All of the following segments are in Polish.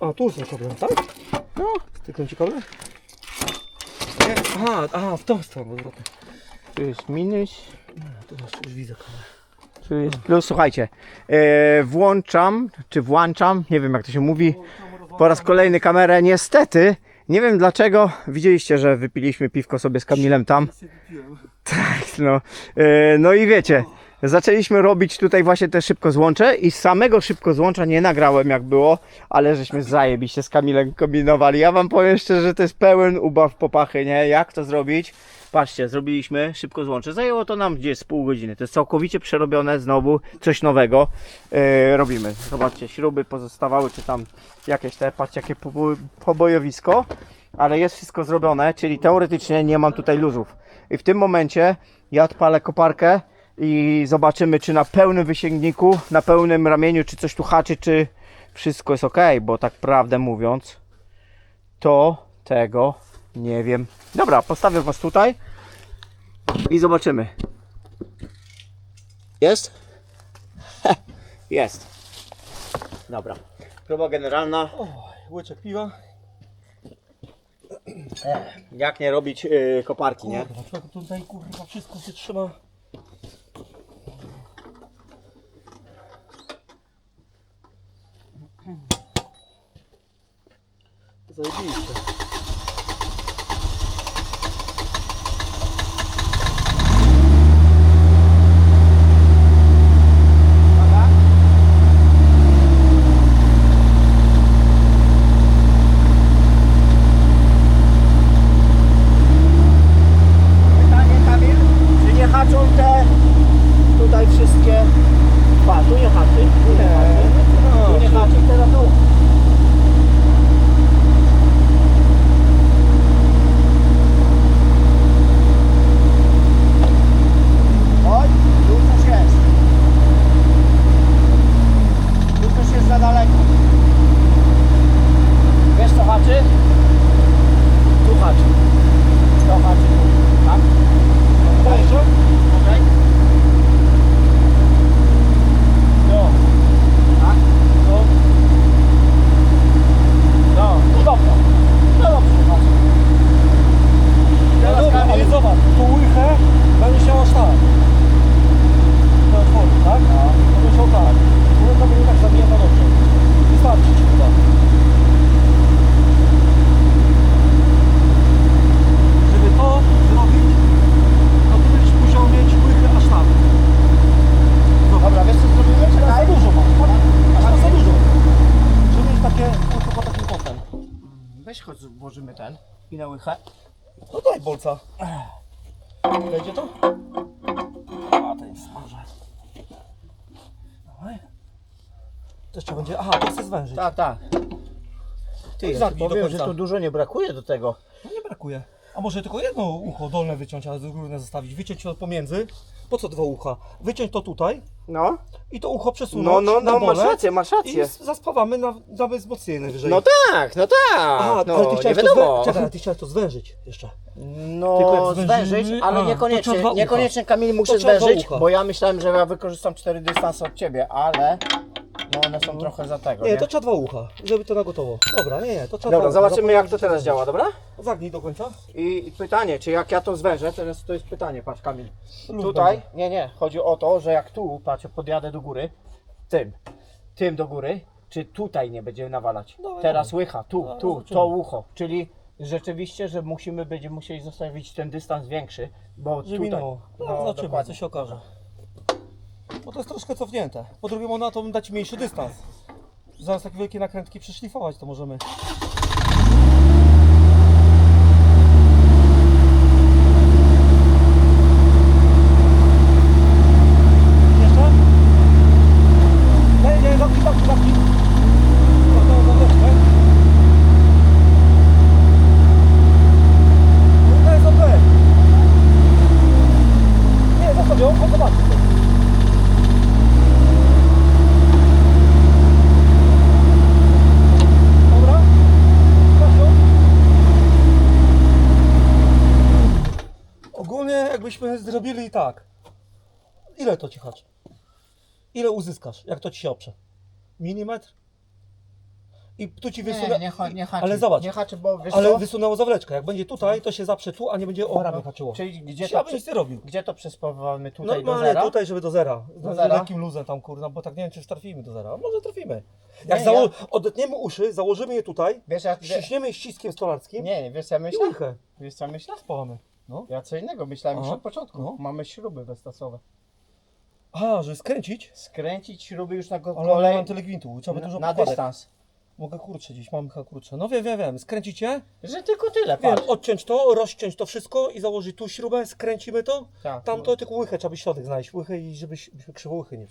A, tu są kable, tak? No, Stykną ci kable? Nie, aha, aha, w tą stronę odwrotnie. tu jest minus, Tu masz, już widzę kable. tu jest plus. Słuchajcie, e, włączam, czy włączam, nie wiem jak to się mówi, po raz kolejny kamerę. Niestety, nie wiem dlaczego, widzieliście, że wypiliśmy piwko sobie z Kamilem tam. Tak, no. E, no i wiecie, zaczęliśmy robić tutaj właśnie te szybko złącze i samego szybko złącza nie nagrałem jak było, ale żeśmy zajebiście z Kamilem kombinowali. Ja wam powiem szczerze, że to jest pełen ubaw popachy, nie? Jak to zrobić? Patrzcie, zrobiliśmy szybko złącze. Zajęło to nam gdzieś z pół godziny. To jest całkowicie przerobione, znowu coś nowego e, robimy. Zobaczcie, śruby pozostawały, czy tam jakieś te, patrzcie jakie pobo- pobojowisko, ale jest wszystko zrobione, czyli teoretycznie nie mam tutaj luzów. I w tym momencie ja odpalę koparkę i zobaczymy, czy na pełnym wysięgniku, na pełnym ramieniu, czy coś tu haczy, czy wszystko jest ok, bo tak prawdę mówiąc, to tego nie wiem. Dobra, postawię Was tutaj i zobaczymy. Jest? Jest. Dobra. Próba generalna. Oj, łyczek piwa. Jak nie robić yy, koparki, nie? Kurwa, tutaj kurwa wszystko się trzyma. Włożymy ten i na łychę. No daj bolca. Wejdzie to? A, to jest smażę. Dawaj. To jeszcze będzie... Aha, to chcę zwężyć. Tak, tak. Ty, ja ci Zamknij do powiem, że końca. tu dużo nie brakuje do tego. No nie brakuje. A może tylko jedno ucho dolne wyciąć, a górne zostawić. Wyciąć to pomiędzy. Po co dwa ucha? Wyciąć to tutaj No, i to ucho przesunąć no, no, na no masz dole rację, masz i rację. s- zaspawamy na, na wzmocnienie wyżej. No tak, no tak. Aha, no, ale ty nie chciałeś to wiadomo. zwę... Czekaj, ty chciałeś to zwężyć jeszcze. No, Tylko jak zwężymy- zwężyć, ale a, to niekoniecznie, trzeba dwa ucha. niekoniecznie Kamil muszę To trzeba dwa zwężyć, ucha. bo ja myślałem, że ja wykorzystam cztery dystanse od ciebie, ale no one są trochę za tego, Nie, nie? to trzeba dwa ucha, żeby to na gotowo. Dobra, nie, nie, to trzeba Dobra, dwa ucha. zobaczymy jak to teraz działa, dobra? Zagnij do końca. I pytanie, czy jak ja to zwężę, teraz to jest pytanie, patrz Kamil. Tutaj, nie, nie, chodzi o to, że jak tu, patrz, podjadę do góry, tym, tym do góry, czy tutaj nie będzie nawalać? Dawaj, Teraz łycha, tu, tu, zobaczymy. to ucho, czyli rzeczywiście, że musimy, będziemy musieli zostawić ten dystans większy, bo Żeby tutaj, minęło. No, no, zobaczymy, dokładnie. co się okaże. Bo to jest troszkę cofnięte. Po drugie, można to dać mniejszy dystans. Zaraz takie wielkie nakrętki przeszlifować to możemy. Jeszcze? Nie, nie, zamknij, zamknij, zamknij. No, to zamknę. No to jest okej. Nie, zostaw zobaczy. Dobra? Zostaw ją. Ogólnie jakbyśmy zrobili tak. Ile to ci chodzi? Ile uzyskasz, jak to ci się oprze? Milimetr? i tu ci Nie, wysunę. nie, ha- nie haczy. ale zobacz, Nie haczy, bo wiesz ale co? wysunęło zawleczkę. Jak będzie tutaj, to się zaprze tu, a nie będzie o ramię haczyło. Czyli gdzie Ja to, bym nic nie robił. gdzie to przespawamy tutaj do Normalnie zera? tutaj, żeby do zera. Do Z zera? lekkim luzem tam kurna, bo tak nie wiem czy trafimy do zera. Może trafimy. Jak Nie, zało- odetniemy uszy, założymy je tutaj, Wiesz, ja, wie, ściśniemy ściśkiem stolarskim nie, nie, wiesz co ja i myślę? łychę. Wiesz co ja myślę? Spałamy. No. Ja co innego myślałem już Aha. od początku. No. Mamy śruby westasowe. A, żeby skręcić? Skręcić śruby już na go Ale kolej mam tyle gwintu, trzeba by dużo na dystans. Mogę kurczę gdzieś, mam chyba kurczę. No wiem, wiem, wiem. Skręcicie? Że tylko tyle, Wiem, patrz. odciąć to, rozciąć to wszystko i założyć tu śrubę, skręcimy to. Tak, Tam to tylko łychę, trzeba by środek znaleźć. Łychę i żebyśmy krzywo łychy nie.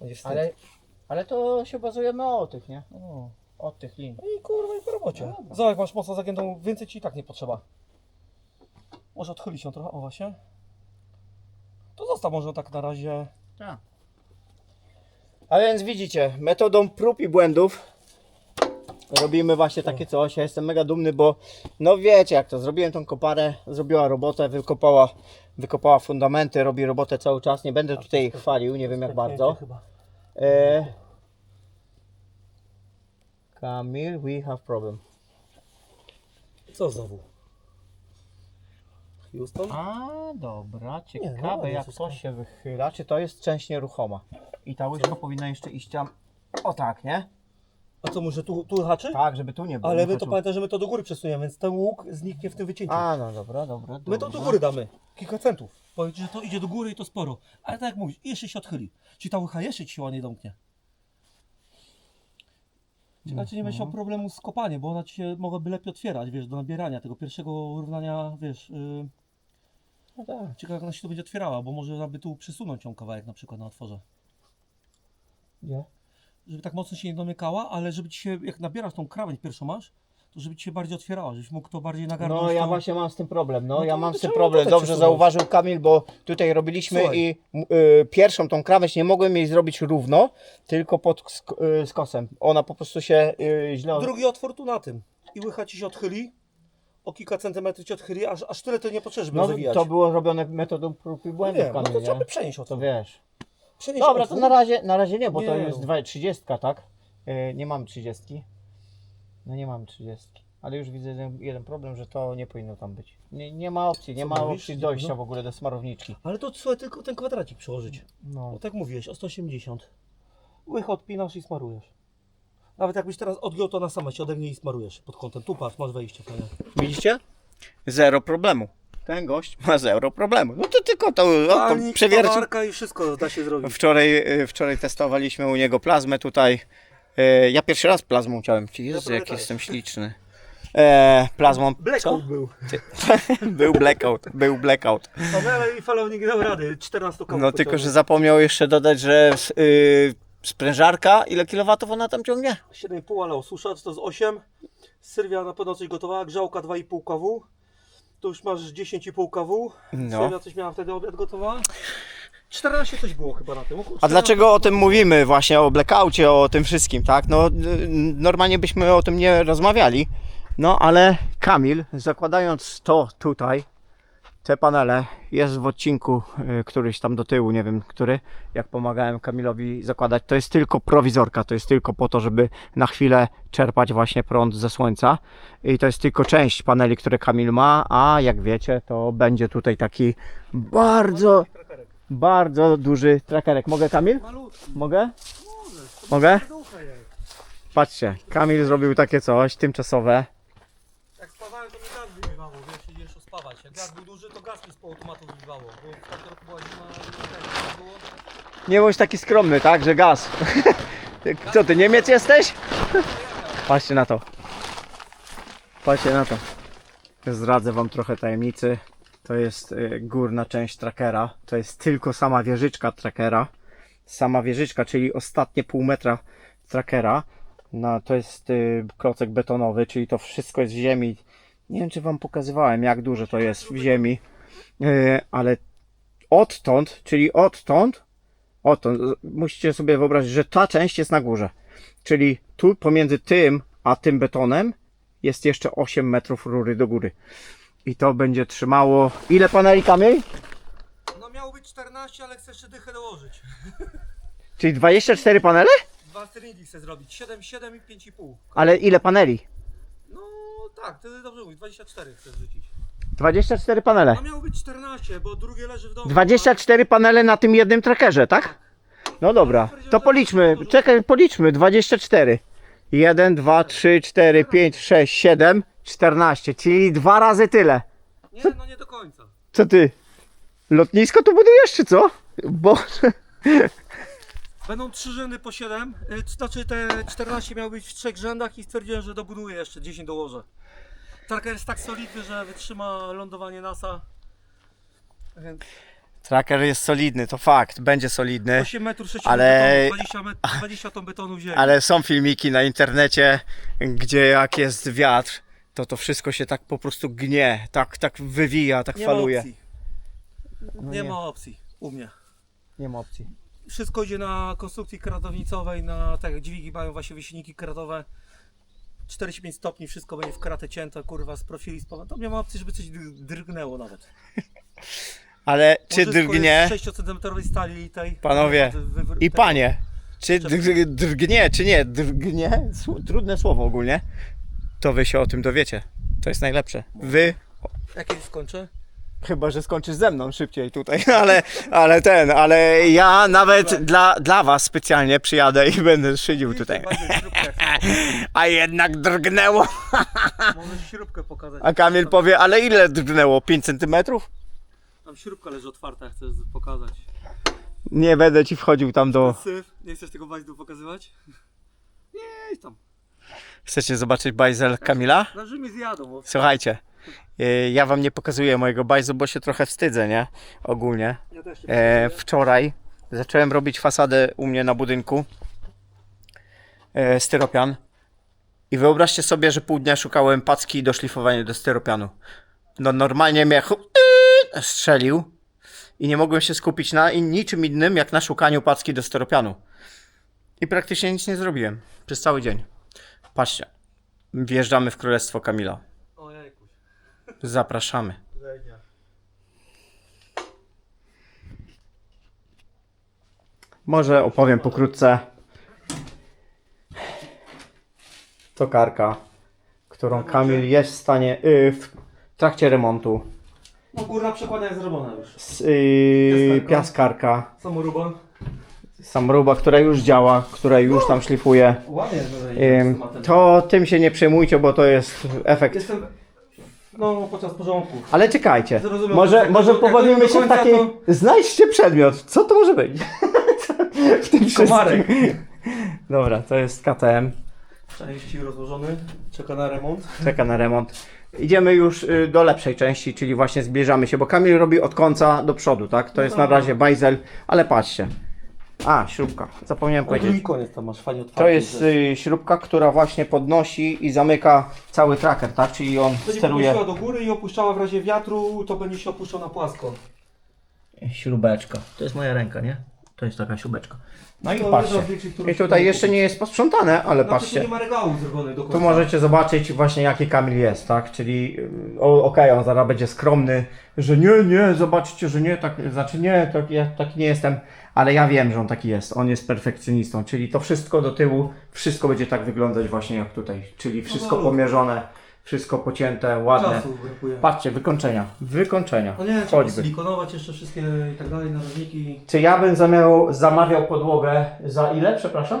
Będzie wstyd. Ale, ale to się bazujemy o tych, nie? O. Od tych linii. No i kurwa i po robocie. No dobra. Zobacz, jak masz mocno zagiętą, więcej ci i tak nie potrzeba. Może odchylić ją trochę, o właśnie. To zostaw może tak na razie. Tak. A więc widzicie, metodą prób i błędów robimy właśnie takie coś. Ja jestem mega dumny, bo no wiecie jak to, zrobiłem tą koparę, zrobiła robotę, wykopała, wykopała fundamenty, robi robotę cały czas. Nie będę tutaj chwalił, nie wiem jak bardzo. E... Kamil, we have problem. Co znowu? Houston? A, dobra, Nie, no, ciekawe nie, jak wszystko. to się wychyla. Czy to jest część nieruchoma? I ta łyżka powinna jeszcze iść tam. O tak, nie? A co, może tu, tu haczy? Tak, żeby tu nie było. Ale my to pamiętaj, że my to do góry przesuniemy, więc ten łuk zniknie w tym wycięciu. A, no dobra, dobra. My to do dobra. góry damy. Kilka centów. Powiedz, że to idzie do góry i to sporo. Ale tak jak mówisz, jeszcze się odchyli. Czyli ta łycha jeszcze ci się ładnie domknie. Ciekawe, czy nie będziesz miał problemu z kopaniem, bo ona ci się mogłaby lepiej otwierać, wiesz, do nabierania tego pierwszego równania, wiesz. Yy, No tak. ciekawe, jak ona się tu będzie otwierała, bo może by tu przesunąć ją kawałek na przykład na otworze. Gdzie? Żeby tak mocno się nie domykała, ale żeby ci się, jak nabierasz tą krawędź pierwszą masz, to żeby ci się bardziej otwierała, żebyś mógł to bardziej nagarnąć. No ja tą- właśnie mam z tym problem. No, No ja mam z tym problem. tutaj Dobrze zauważył Kamil, bo tutaj robiliśmy Słuchaj. i y, pierwszą tą krawędź nie mogłem jej zrobić równo, tylko pod sk- y, skosem. Ona po prostu się y, źle. Drugi otwór tu na tym. I łycha ci się odchyli. O kilka centymetrów ci odchyli, aż, aż tyle to nie potrzeba, żeby No zawijać. to było robione metodą prób i błędów wiem, no Kamil, to trzeba nie? by przenieść o To to. wiesz. Przenieść Dobra, to na razie, na razie nie, bo to Nie, jest no. dwa- 30, tak? Y, nie mamy 30. No nie mamy 30. Ale już widzę jeden, jeden problem, że to nie powinno tam być. Nie, nie ma opcji, nie Co ma mówisz? opcji dojścia No. w ogóle do smarowniczki. Ale to słuchaj, tylko ten kwadracik przełożyć. No. No tak mówiłeś, o 180. Łycha odpinasz i smarujesz. Nawet jakbyś teraz odgiął to na same się odegnie i smarujesz pod kątem. Tu patrz, masz wejście fajne. Widzicie? Zero problemu. Ten gość ma zero problemu. No to tylko to, o, to Palnik, przewiercił. pawarka i wszystko da się zrobić. Wczoraj, y, wczoraj testowaliśmy u niego plazmę tutaj. E, Ja pierwszy raz plazmą chciałem. Jezu, jak tak. jestem śliczny. E, plazmą. Blackout był. Był blackout, był blackout. Panele i falownik nie dał rady. 14 koło No tylko, że zapomniał jeszcze dodać, że y, sprężarka, ile kilowatów ona tam ciągnie? 7,5, ale osuszacz to z 8. Sylwia na pewno coś gotowała. Grzałka 2,5 kW. Tu już masz 10,5 kW. No. Sylwia coś miała wtedy obiad gotowała. 14 coś było chyba na tym. Około A 14. dlaczego o tym mówimy właśnie, o blackoutie, o tym wszystkim, tak? No y, normalnie byśmy o tym nie rozmawiali, no ale Kamil, zakładając to tutaj, te panele, jest w odcinku y, któryś tam do tyłu, nie wiem który, jak pomagałem Kamilowi zakładać, to jest tylko prowizorka, to jest tylko po to, żeby na chwilę czerpać właśnie prąd ze słońca i to jest tylko część paneli, które Kamil ma, a jak wiecie, to będzie tutaj taki bardzo bardzo duży trakerek. Mogę Kamil? Mogę? Mogę? Patrzcie, Kamil zrobił takie coś tymczasowe. Jak spawałem to mi Jak gaz był duży, to gaz mi z. Bo w tamtym roku była zima, nie było. Nie bądź taki skromny, tak? Że gaz. Co ty, Niemiec jesteś? Patrzcie na to. Patrzcie na to. Zdradzę wam trochę tajemnicy. To jest y, górna część trackera. To jest tylko sama wieżyczka trackera. Sama wieżyczka, czyli ostatnie pół metra trackera. No, to jest y, klocek betonowy, czyli to wszystko jest w ziemi. Nie wiem, czy wam pokazywałem, jak duże to jest w ziemi. Y, ale odtąd, czyli odtąd, odtąd, musicie sobie wyobrazić, że ta część jest na górze. Czyli tu pomiędzy tym a tym betonem jest jeszcze 8 metrów rury do góry. I to będzie trzymało. Ile paneli kamień? No miało być 14, ale chcę jeszcze dychę dołożyć. Czyli 24 panele? masteringi chcę zrobić. 7, 7 i 5,5. Ale ile paneli? Tak, ty dobrze mówisz, 24 chcę zrzucić. 24 panele. A miało być 14, bo drugie leży w domu. 24 panele na tym jednym trackerze, tak? No dobra, to policzmy. Czekaj, policzmy. 24. 1, 2, 3, 4, 5, 6, 7, 14, czyli dwa razy tyle. Nie, no nie do końca. Co ty? Lotnisko tu budujesz, czy co? Bo... Będą trzy rzędy po 7, y, znaczy te 14 miały być w trzech rzędach i stwierdziłem, że dobuduję jeszcze 10 dołożę. Tracker jest tak solidny, że wytrzyma lądowanie NASA. Więc Tracker jest solidny, to fakt, będzie solidny. 8 metrów 6 Ale- betonu, 20, met, 20 ton betonu wzięli. Ale są filmiki na internecie, gdzie jak jest wiatr, to to wszystko się tak po prostu gnie, tak, tak wywija, tak nie ma faluje. opcji. No nie. ma opcji u mnie. Nie ma opcji. Wszystko idzie na konstrukcji kratownicowej, na tak jak dźwigi mają właśnie wysilniki kratowe. 45 stopni, wszystko będzie w kratę cięte, kurwa, z profili, z powrotem. To nie ma opcji, żeby coś dr- drgnęło nawet. Ale czy Łożysko drgnie, jest 6 cm stali tej. Panowie, wy- wy- i tej- panie, czy dr- drgnie, czy nie, drgnie, trudne słowo ogólnie, to wy się o tym dowiecie. To jest najlepsze. Wy, Jakie skończę? Chyba że skończysz ze mną szybciej tutaj, ale, ale ten, ale ja nawet dla, dla was specjalnie przyjadę i będę szydził tutaj. A jednak drgnęło. Możesz śrubkę pokazać. A Kamil powie, ale ile drgnęło? 5 centymetrów? Tam śrubka leży otwarta, chcę pokazać. Nie będę ci wchodził tam do... Syf, nie chcesz tego bajdu pokazywać? Nie, tam. Chcecie zobaczyć bajzel Kamila? Na Rzymie zjadą. Bo... Słuchajcie, ja wam nie pokazuję mojego bajzu, bo się trochę wstydzę, nie? Ogólnie. E, wczoraj zacząłem robić fasadę u mnie na budynku. E, styropian. I wyobraźcie sobie, że pół dnia szukałem packi do szlifowania do styropianu. No normalnie mnie strzelił i nie mogłem się skupić na niczym innym, jak na szukaniu packi do styropianu. I praktycznie nic nie zrobiłem przez cały dzień. Patrzcie, wjeżdżamy w Królestwo Kamila. Zapraszamy. Może opowiem pokrótce. Tokarka, którą Kamil jest w stanie y, w trakcie remontu. No górna przekładnia jest zrobiona już. S, y, Piaskarka. piaskarka, Samoruba. samruba, która już działa, która już tam szlifuje. Ładnie Ym, to tym się nie przejmujcie, bo to jest efekt. Jestem... No, podczas porządku. Ale czekajcie, Zrozumiał, może, jak może jak do się w końca takiej... to- Znajdźcie przedmiot, co to może być? w tym wszystkim. Komarek. Dobra, to jest KTM. Części rozłożony. Czeka na remont. czeka na remont. Idziemy już y, do lepszej części, czyli właśnie zbliżamy się, bo Kamil robi od końca do przodu, tak? To jest na razie bajzel, ale patrzcie. A, śrubka, zapomniałem drugi powiedzieć. koniec tam masz fajnie otwarty. To jest y, śrubka, która właśnie podnosi i zamyka cały tracker, tak? Czyli on Będzie steruje. podnosiła do góry i opuszczała w razie wiatru, to będzie się opuszczał na płasko. Śrubeczka. To jest moja ręka, nie? To jest taka śrubeczka. No i To patrzcie. I tutaj jeszcze nie jest posprzątane, ale Znaczy, tu patrzcie. nie ma regału zrobionych do końca. Tu możecie zobaczyć właśnie jaki Kamil jest, tak? Czyli o, okej, on zaraz będzie skromny, że nie, nie, zobaczcie, że nie, tak, znaczy nie, tak, ja taki nie jestem, ale ja wiem, że on taki jest, on jest perfekcjonistą, czyli to wszystko do tyłu, wszystko będzie tak wyglądać właśnie jak tutaj, czyli wszystko pomierzone, wszystko pocięte, ładne. Czasu brakuje. Patrzcie, wykończenia, wykończenia, No nie, trzeba choćby. silikonować jeszcze wszystkie i tak dalej, narożniki. Czy ja bym zamiał, zamawiał podłogę za ile, przepraszam?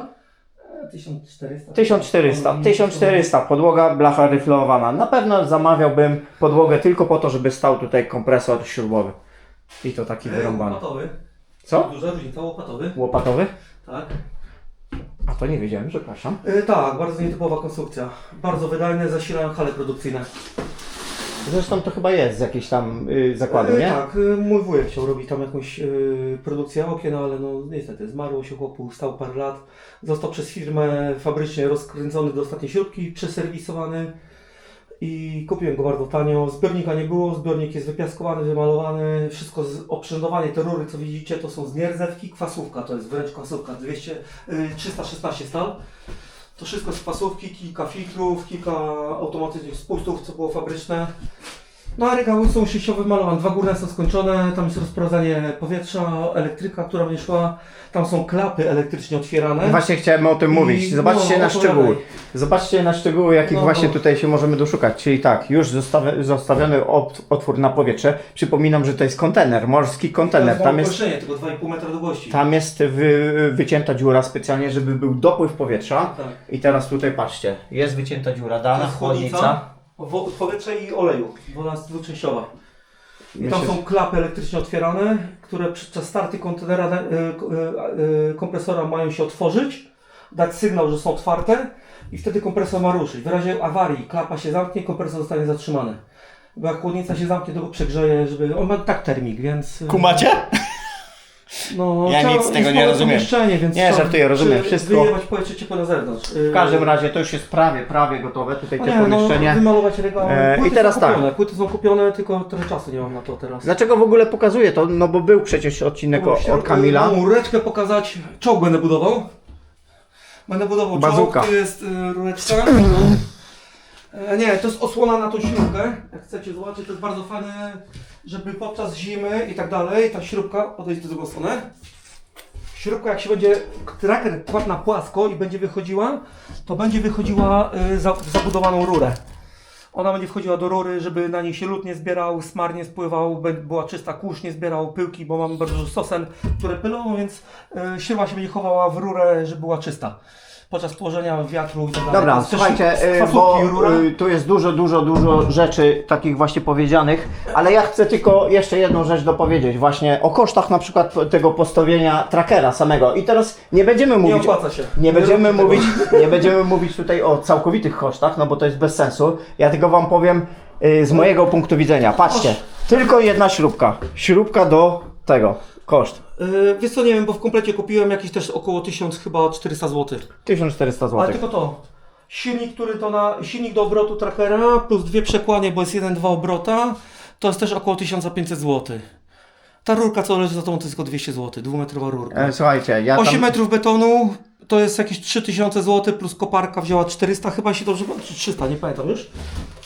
E, 1400. 1400, 1400, podłoga blacha ryflowana. Na pewno zamawiałbym podłogę tylko po to, żeby stał tutaj kompresor śrubowy. I to taki wyrąbany. Łopatowy. Co? Duża różnica, łopatowy. Łopatowy? Tak. A to nie wiedziałem, przepraszam. E, tak, bardzo nietypowa konstrukcja. Bardzo wydajne, zasilają hale produkcyjne. Zresztą to chyba jest z jakiejś tam y, zakładu, E, nie? Tak, e, mój wujek chciał robić tam jakąś e, produkcję okien, ale no niestety zmarło się chłopu, stał parę lat. Został przez firmę fabrycznie rozkręcony do ostatniej śrubki, przeserwisowany i kupiłem go bardzo tanio. Zbiornika nie było, zbiornik jest wypiaskowany, wymalowany, wszystko z, oprzędowanie, te rury co widzicie to są z nierdzewki, kwasówka, to jest wręcz kwasówka, 200, y, 316 stal. To wszystko z kwasówki, kilka filtrów, kilka automatycznych spustów, co było fabryczne. No a regały są sześciowe malowane, dwa górne są skończone, tam jest rozprowadzanie powietrza, elektryka, która będzie szła, tam są klapy elektrycznie otwierane. Właśnie chciałem o tym I- mówić. Zobaczcie no, na opowiadaj. szczegóły. Zobaczcie na szczegóły, jakich No, właśnie no. tutaj się możemy doszukać. Czyli tak, już zostawi- zostawiony ot- otwór na powietrze. Przypominam, że to jest kontener, morski kontener. Tam jest tylko 2,5 metra długości. tam jest wy, wycięta dziura specjalnie, żeby był dopływ powietrza. Tak. I teraz tutaj patrzcie, jest wycięta dziura, To dana jest chłodnica. Wo- powietrza i oleju, woda jest dwuczęściowa. I tam Myślę, są klapy elektrycznie otwierane, które podczas starty kontenera, e, e, e, kompresora mają się otworzyć, dać sygnał, że są otwarte i wtedy kompresor ma ruszyć. W razie awarii klapa się zamknie, kompresor zostanie zatrzymany. Bo jak chłodnica się zamknie, to go przegrzeje, żeby... On ma tak termik, więc... e, Kumacie? No, Ja nic z tego nie rozumiem. Więc Nie, żartuję, rozumiem wszystko. Wyjebać powietrze ciepłe na zewnątrz. W każdym razie to już jest prawie, prawie gotowe. Tutaj te nie, no, pomieszczenie. wymalować regały. E, i teraz są tak. kupione. Płyty są kupione, tylko trochę czasu nie mam na to teraz. Dlaczego w ogóle pokazuję to? No bo był przecież odcinek o, od Kamila. Mam rureczkę pokazać. Czołg będę budował. Będę budował Bazuka. czołg. To jest y, rureczka. E, nie, to jest osłona na tą śrubkę. Jak chcecie zobaczyć, to jest bardzo fajne, żeby podczas zimy i tak dalej, ta śrubka, odejść do drugą stronę. Śrubka jak się będzie, tracker kładł na płasko i będzie wychodziła, to będzie wychodziła y, za, w zabudowaną rurę. Ona będzie wchodziła do rury, żeby na niej się lód nie zbierał, smar nie spływał, by- była czysta kurz, nie zbierał pyłki, bo mamy bardzo dużo sosen, które pylą, więc y, śruba się będzie chowała w rurę, żeby była czysta. Podczas położenia wiatru i tak dalej. Dobra, też słuchajcie, y, kwasówki bo rura. y, tu jest dużo, dużo, dużo rzeczy takich właśnie powiedzianych, ale ja chcę tylko jeszcze jedną rzecz dopowiedzieć, właśnie o kosztach na przykład tego postawienia trackera samego. I teraz nie będziemy Nie mówić, opłaca się. nie będziemy róbcie tego. mówić, nie będziemy mówić tutaj o całkowitych kosztach, no bo to jest bez sensu. Ja tylko wam powiem y, z mojego punktu widzenia. Patrzcie, tylko jedna śrubka, śrubka do tego, koszt Yy, wiesz co, nie wiem, bo w komplecie kupiłem jakieś też około 1000 chyba 400 zł. 1400 Ale zł. tylko to. Silnik, który to na silnik do obrotu trackera plus dwie przekładnie, bo jest 1-2 obrota, to jest też około 1500 zł. Ta rurka, co leży za tą, to jest tylko 200 zł, dwumetrowa rurka. E, słuchajcie, ja 8 tam... metrów betonu to jest jakieś 3000 zł, plus koparka wzięła 400, chyba się dobrze, czy 300, nie pamiętam już.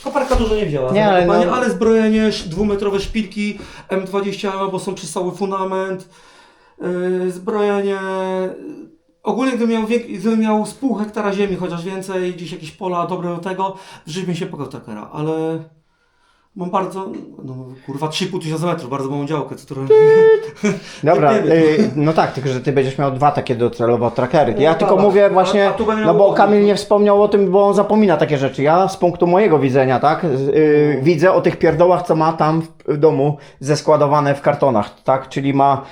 Koparka dużo nie wzięła, Nie, ale no- ale zbrojenie, dwumetrowe szpilki M20, bo są przez cały fundament, yy, zbrojenie. Ogólnie gdybym miał, gdybym miał z pół hektara ziemi, chociaż więcej, gdzieś jakieś pola dobre do tego, w się pokał takera, ale mam bardzo, no kurwa 3,5 tysiąca metrów, bardzo małą działkę, co trochę... Dobra, wiem. y, no tak, tylko że ty będziesz miał dwa takie docelowo trackery. Ja No tylko tak. mówię A- właśnie, a tu będę no miał bo. Kamil nie wspomniał o tym, bo on zapomina takie rzeczy. Ja z punktu mojego widzenia, tak, y, widzę o tych pierdołach, co ma tam domu zeskładowane w kartonach, tak, czyli ma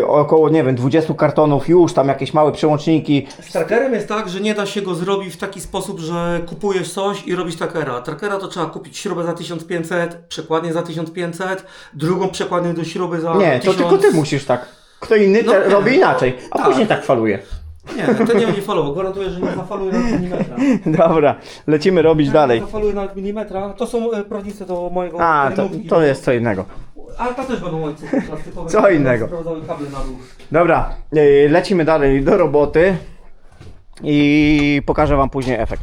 y, około, nie wiem, 20 kartonów już, tam jakieś małe przełączniki. Z trackerem jest tak, że nie da się go zrobić w taki sposób, że kupujesz coś i robisz trackera. Trackera to trzeba kupić śrubę za 1500, przekładnię za 1500, drugą przekładnię do śruby za Nie, to 1000. tylko ty musisz tak. Kto inny No te, robi inaczej, a Tak. później tak faluje. Nie, ten nie będzie falował. Gwarantuję, że nie zafaluje na milimetra. Dobra, lecimy robić Nie dalej. zafaluje na milimetra. To są e, prawnice do mojego A, to, to jest co innego. Ale to też będą łańcuchy plastikowe. Co innego. Sprowadzały kable na dół. Dobra, yy, lecimy dalej do roboty i pokażę Wam później efekt.